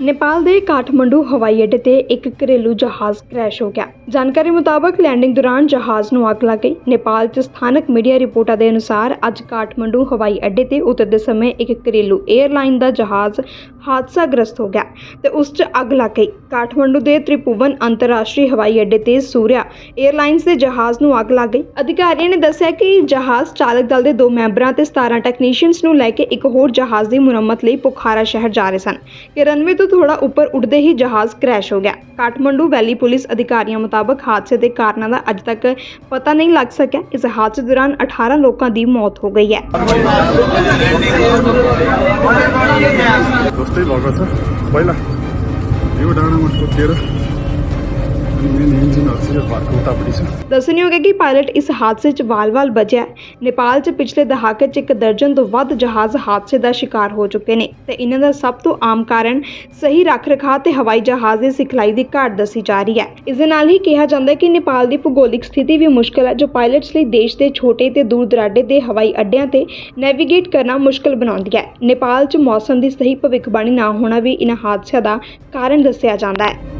ਨੇਪਾਲ ਦੇ ਕਾਠਮੰਡੂ ਹਵਾਈ ਅੱਡੇ ਤੇ ਇੱਕ ਘਰੇਲੂ ਜਹਾਜ਼ ਕ੍ਰੈਸ਼ ਹੋ ਗਿਆ ਜਾਣਕਾਰੀ ਮੁਤਾਬਕ ਲੈਂਡਿੰਗ ਦੌਰਾਨ ਜਹਾਜ਼ ਨੂੰ ਅੱਗ ਲੱਗ ਗਈ ਨੇਪਾਲ 'ਚ ਸਥਾਨਕ ਮੀਡੀਆ ਰਿਪੋਰਟਾਂ ਦੇ ਅਨੁਸਾਰ ਅੱਜ ਕਾਠਮੰਡੂ ਹਵਾਈ ਅੱਡੇ ਤੇ ਉਤਰਦੇ ਸਮੇਂ ਇੱਕ ਘਰੇਲੂ 에ਅਰਲਾਈਨ ਦਾ ਜਹਾਜ਼ ਹਾਦਸਾਗ੍ਰਸਤ ਹੋ ਗਿਆ ਤੇ ਉਸ 'ਚ ਅੱਗ ਲੱਗ ਗਈ। ਕਾਠਮੰਡੂ ਦੇ ਤ੍ਰਿਭੁਵਨ ਅੰਤਰਰਾਸ਼ਟਰੀ ਹਵਾਈ ਅੱਡੇ ਤੇ ਸੂਰਿਆ 에ਅਰਲਾਈਨਸ ਦੇ ਜਹਾਜ਼ ਨੂੰ ਅੱਗ ਲੱਗ ਗਈ। ਅਧਿਕਾਰੀਆਂ ਨੇ ਦੱਸਿਆ ਕਿ ਜਹਾਜ਼ ਚਾਲਕ ਦਲ ਦੇ ਦੋ ਮੈਂਬਰਾਂ ਤੇ 17 ਟੈਕਨੀਸ਼ੀਅਨਸ ਨੂੰ ਲੈ ਕੇ ਇੱਕ ਹੋਰ ਜਹਾਜ਼ ਦੀ ਮੁਰੰਮਤ ਲਈ ਪੁਖਾਰਾ ਸ਼ਹਿਰ ਜਾ ਰਹੇ ਸਨ ਕਿ ਰਨਵੇ ਤੋਂ ਥੋੜਾ ਉੱਪਰ ਉੱਡਦੇ ਹੀ ਜਹਾਜ਼ ਕ੍ਰੈਸ਼ ਹੋ ਗਿਆ। ਕਾਠਮੰਡੂ ਵੈਲੀ ਪੁਲਿਸ ਅਧਿਕਾਰੀਆਂ ਮੁਤਾਬਕ ਹਾਦਸੇ ਦੇ ਕਾਰਨਾਂ ਦਾ ਅਜੇ ਤੱਕ ਪਤਾ ਨਹੀਂ ਲੱਗ ਸਕਿਆ। ਇਸ ਹਾਦਸੇ ਦੌਰਾਨ 18 ਲੋਕਾਂ ਦੀ ਮੌਤ ਹੋ ਗਈ ਹੈ। जस्तै भएको छ। पहिला यो डाँडामा ठोकिएर ਜਿਵੇਂ ਨਾਲ ਦੱਸਣਯੋਗ ਹੈ ਕਿ ਪਾਇਲਟ ਇਸ ਹਾਦਸੇ 'ਚ ਵਾਲ-ਵਾਲ ਬਚਿਆ ਨੇਪਾਲ 'ਚ ਪਿਛਲੇ ਦਹਾਕੇ 'ਚ ਇੱਕ ਦਰਜਨ ਤੋਂ ਵੱਧ ਜਹਾਜ਼ ਹਾਦਸੇ ਦਾ ਸ਼ਿਕਾਰ ਹੋ ਚੁੱਕੇ ਨੇ ਤੇ ਇਹਨਾਂ ਦਾ ਸਭ ਤੋਂ ਆਮ ਕਾਰਨ ਸਹੀ ਰੱਖ-ਰਖਾਅ ਤੇ ਹਵਾਈ ਜਹਾਜ਼ ਦੀ ਸਿਖਲਾਈ ਦੀ ਘਾਟ ਦੱਸੀ ਜਾ ਰਹੀ ਹੈ। ਇਸ ਨਾਲ ਹੀ ਕਿਹਾ ਜਾਂਦਾ ਹੈ ਕਿ ਨੇਪਾਲ ਦੀ ਭੂਗੋਲਿਕ ਸਥਿਤੀ ਵੀ ਮੁਸ਼ਕਲ ਹੈ, ਜੋ ਪਾਇਲਟਸ ਲਈ ਦੇਸ਼ ਦੇ ਛੋਟੇ ਤੇ ਦੂਰ-ਦੁਰਾਡੇ ਦੇ ਹਵਾਈ ਅੱਡਿਆਂ ਤੇ ਨੈਵੀਗੇਟ ਕਰਨਾ ਮੁਸ਼ਕਲ ਬਣਾਉਂਦੀ ਹੈ। ਨੇਪਾਲ 'ਚ ਮੌਸਮ ਦੀ ਸਹੀ ਭਵਿੱਖਬਾਣੀ ਨਾ ਹੋਣਾ ਵੀ ਇਹਨਾਂ ਹਾਦਸਿਆਂ ਦਾ ਕਾਰਨ ਦੱਸਿਆ ਜਾਂਦਾ ਹੈ।